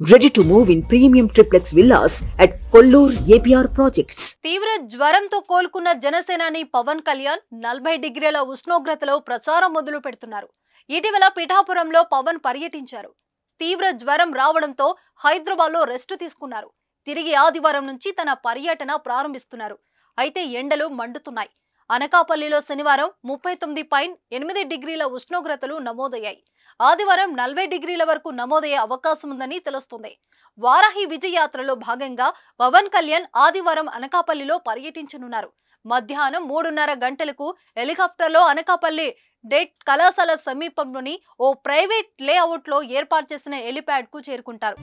Ready to move in premium triplex villas at Kollur APR projects తీవ్ర జ్వరంతో కోలుకున్న జనసేనాని పవన్ కళ్యాణ్ నలభై డిగ్రీల ఉష్ణోగ్రతలో ప్రచారం మొదలు పెడుతున్నారు. ఇటీవల పిఠాపురంలో పవన్ పర్యటించారు. తీవ్ర జ్వరం రావడంతో హైదరాబాద్లో రెస్ట్ తీసుకున్నారు. తిరిగి ఆదివారం నుంచి తన పర్యటన ప్రారంభిస్తున్నారు. అయితే ఎండలు మండుతున్నాయి. అనకాపల్లిలో శనివారం ముప్పై తొమ్మిది పాయింట్ ఎనిమిది డిగ్రీల ఉష్ణోగ్రతలు నమోదయ్యాయి. ఆదివారం నలభై డిగ్రీల వరకు నమోదయ్యే అవకాశం ఉందని తెలుస్తుంది. వారాహి విజయయాత్రలో భాగంగా పవన్ కళ్యాణ్ ఆదివారం అనకాపల్లిలో పర్యటించనున్నారు. మధ్యాహ్నం మూడున్నర గంటలకు హెలికాప్టర్లో అనకాపల్లి డెట్ కళాశాల సమీపంలోని ఓ ప్రైవేట్ లేఅవుట్లో ఏర్పాటు చేసిన హెలిప్యాడ్కు చేరుకుంటారు.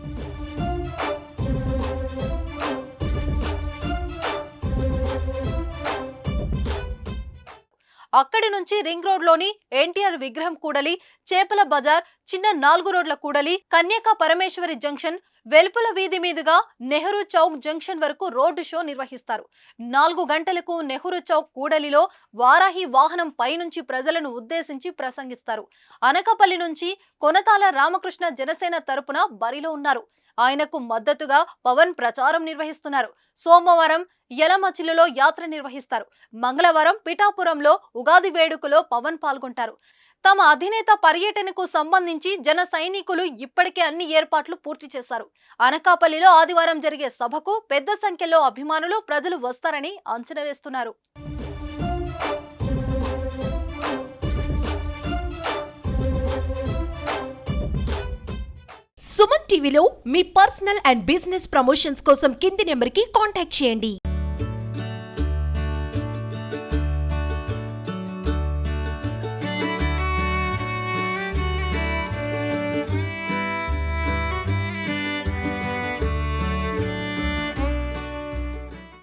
అక్కడి నుంచి రింగ్ రోడ్లోని ఎన్టీఆర్ విగ్రహం కూడలి చేపల బజార్ చిన్న నాలుగు రోడ్ల కూడలి కన్యకా పరమేశ్వరి జంక్షన్ వెలుపుల వీధి మీదుగా నెహ్రూ చౌక్ జంక్షన్ వరకు రోడ్డు షో నిర్వహిస్తారు. నాలుగు గంటలకు నెహ్రూ చౌక్ కూడలిలో వారాహి వాహనం పైనుంచి ప్రజలను ఉద్దేశించి ప్రసంగిస్తారు. అనకపల్లి నుంచి కొనతాల రామకృష్ణ జనసేన తరపున బరిలో ఉన్నారు. ఆయనకు మద్దతుగా పవన్ ప్రచారం నిర్వహిస్తున్నారు. సోమవారం యలమచిలలో యాత్ర నిర్వహిస్తారు. మంగళవారం పిఠాపురంలో ఉగాది వేడుకలో పవన్ పాల్గొంటారు. తమ అధినేత పర్యటనకు సంబంధించి జన సైనికులు ఇప్పటికే అన్ని ఏర్పాట్లు పూర్తి చేశారు. అనకాపల్లిలో ఆదివారం జరిగే సభకు పెద్ద సంఖ్యలో అభిమానులు ప్రజలు వస్తారని అంచనా వేస్తున్నారు. సుమన్ టీవీలో మీ పర్సనల్ అండ్ బిజినెస్ ప్రమోషన్స్ కోసం కింది నెంబర్కి కాంటాక్ట్ చేయండి.